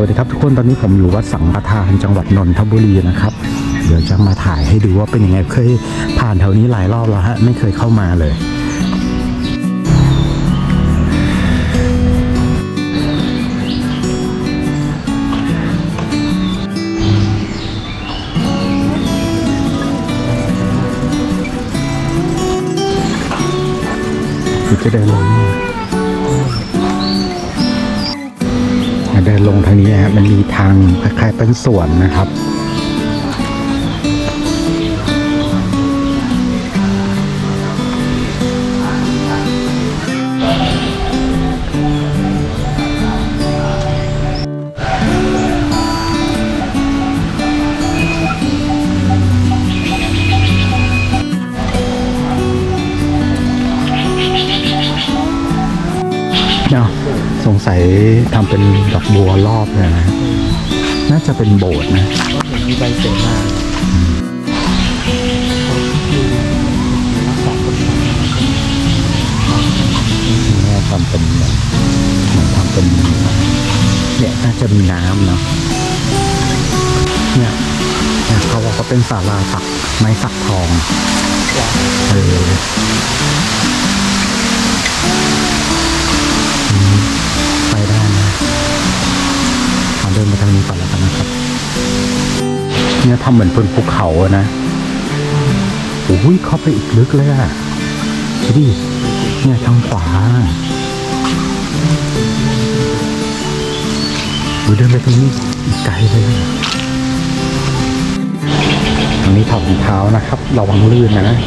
วัสดีครับทุกคนตอนนี้ผมอยู่วัดสังฆทานจังหวัดนนทบุรีนะครับ เดี๋ยวจะมาถ่ายให้ดูว่าเป็นยังไงเคยผ่านแถวนี้หลายรอบแล้วฮะไม่เคยเข้ามาเลยจะเดินลง เดินลงทางนี้ฮะมันมีทางคล้ายๆเป็นสวนนะครับัยทำเป็นดอกบัวรอบเลยนะ น่าจะเป็นโบสถ์นะก็เห็นมีใบเสมารักษาคนไทยทำเป็นเหมือนทำเป็นเนี่ยน่าจะมีน้ำเนาะเนี่ยเขาบอกว่าเป็นศาลาสักไม้สักทองเออ เนี่ยทำเหมือนบนภูเขาอะนะโอ้ยเข้าไปอีกลึกเลยอะดูดิเนี่ยทางขวาดูเดินไปตรงนี้อีกไกลเลยตรงนี้ถอดรองเท้านะครับ ระวังลื่นนะ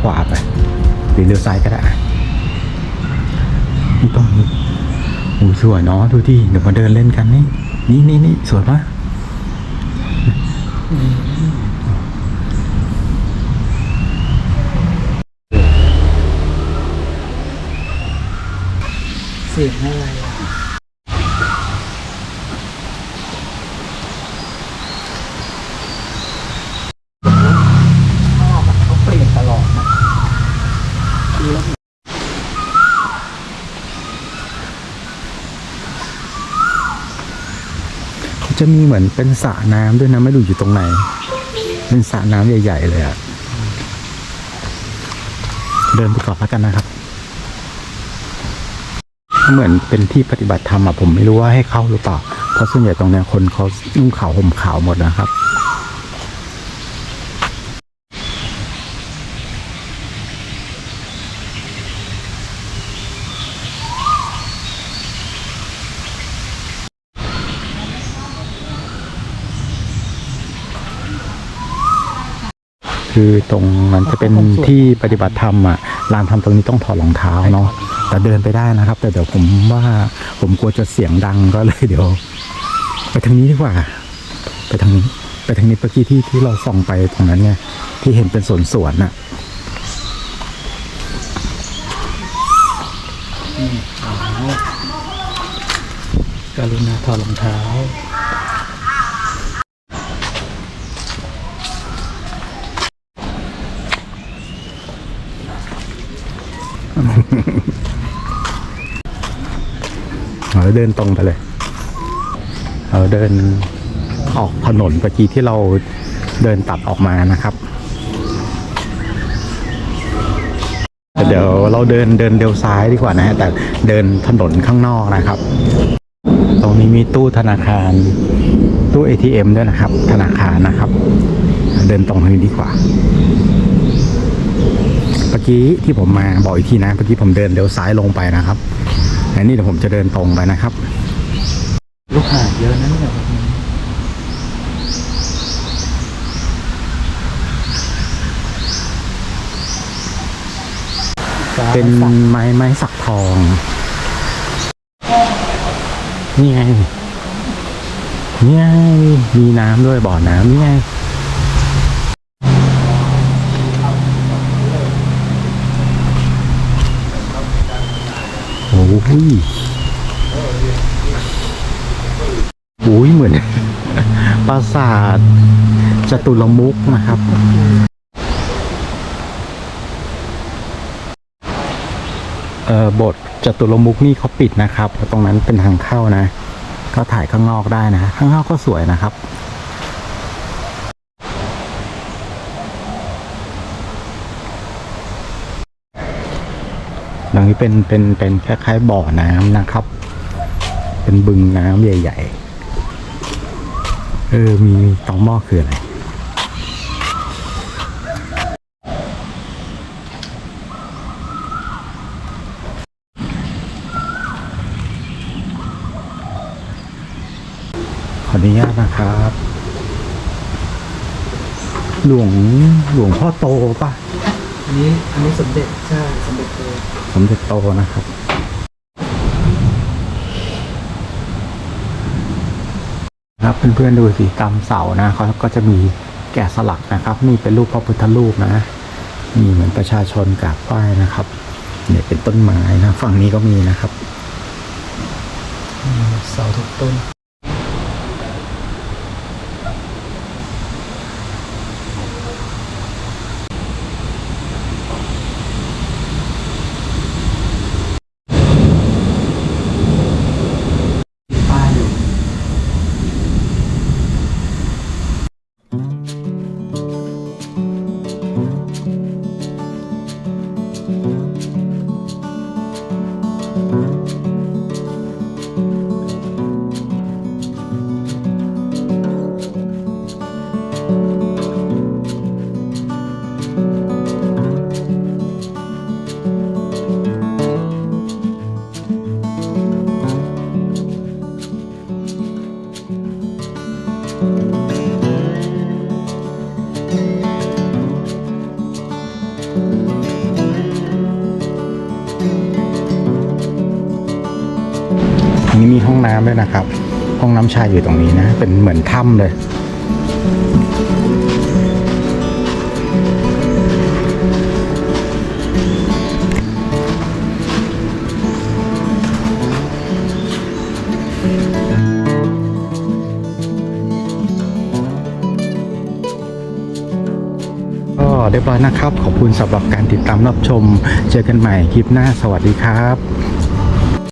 ขวาไปหรือเลี้ยวซ้ายก็ได้นี่ตรงโอ้สวยเนาะดูดิเดี๋ยวมาเดินเล่นกันนี่นี่นี่นี่สวยปะเสียงอะไร จะมีเหมือนเป็นสระน้ำด้วยนะไม่รู้อยู่ตรงไหน เป็นสระน้ำใหญ่ ๆ เลยอะเดินไปก่อนแล้วกันนะครับ เหมือนเป็นที่ปฏิบัติธรรมอะผมไม่รู้ว่าให้เข้าหรือเปล่า เพราะส่วนใหญ่ตรงเนี้ยคนเขานุ่งขาวห่มขาวหมดนะครับ คือตรงนั้นจะเป็นที่ปฏิบัติธรรมอะลานทำตรงนี้ต้องถอดรองเท้าเนาะแต่เดินไปได้นะครับ แต่เดี๋ยวผมว่าผมกลัวจะเสียงดังก็เลยเดี๋ยว ไปทางนี้ดีกว่า ไปทางนี้ไปทางนี้เมื่อกี้ที่ที่เราส่องไปตรงนั้นไงที่เห็นเป็นสวนสวนๆน่ะกรุณาถอดรองเท้า เราเดินตรงไปเลย เราเดินออกถนนเมื่อกี้ที่เราเดินตัดออกมานะครับ เดี๋ยวเราเดินเดินเดียวซ้ายดีกว่านะฮะแต่เดินถนนข้างนอกนะครับ ตรงนี้มีตู้ธนาคารตู้ ATM ด้วยนะครับ ธนาคารนะครับ เดินตรงนี้ดีกว่า เมื่อกี้ที่ผมมาบอกอีกทีนะเมื่อกี้ผมเดินเลี้ยวซ้ายลงไปนะครับอันนี้เดี๋ยวผมจะเดินตรงไปนะครับ ลูกหาดเยอะนะเนี่ยแบบนี้ฟ้าเป็นสักไม้ไม้สักทอง นี่ไง นี่ไง มีน้ำด้วยบ่อน้ำนี่ไงโอ้โหโอ้ยเหมือน ปราสาทจตุรมุกนะครับ เอ่อบทจตุรมุกนี่เขาปิดนะครับ ตรงนั้นเป็นทางเข้านะ ก็ถ่ายข้างนอกได้นะ ข้างนอกก็สวยนะครับ หลังนี้เป็นเป็นเป็นคล้ายๆบ่อน้ำนะครับ เป็นบึงน้ำใหญ่ ๆ เออมีตองหม้อคืออะไรขออนุญาตนะครับ หลวงหลวงพ่อโตป่ะ อันนี้อันนี้สมเด็จใช่สมเด็จโตสมเด็จโตนะครับ ครับเพื่อนๆดูสิตามเสานะเขาก็จะมีแกะสลักนะครับ นี่เป็นรูปพระพุทธรูปนะมีเหมือนประชาชนกราบไหว้นะครับเนี่ยเป็นต้นไม้นะฝั่งนี้ก็มีนะครับ เสาทุกต้น นี้มีห้องน้ำด้วยนะครับ ห้องน้ำชายอยู่ตรงนี้นะ เป็นเหมือนถ้ำเลย เรียบร้อยนะครับ ขอบคุณสำหรับการติดตามรับชม เจอกันใหม่คลิปหน้าสวัสดีครับ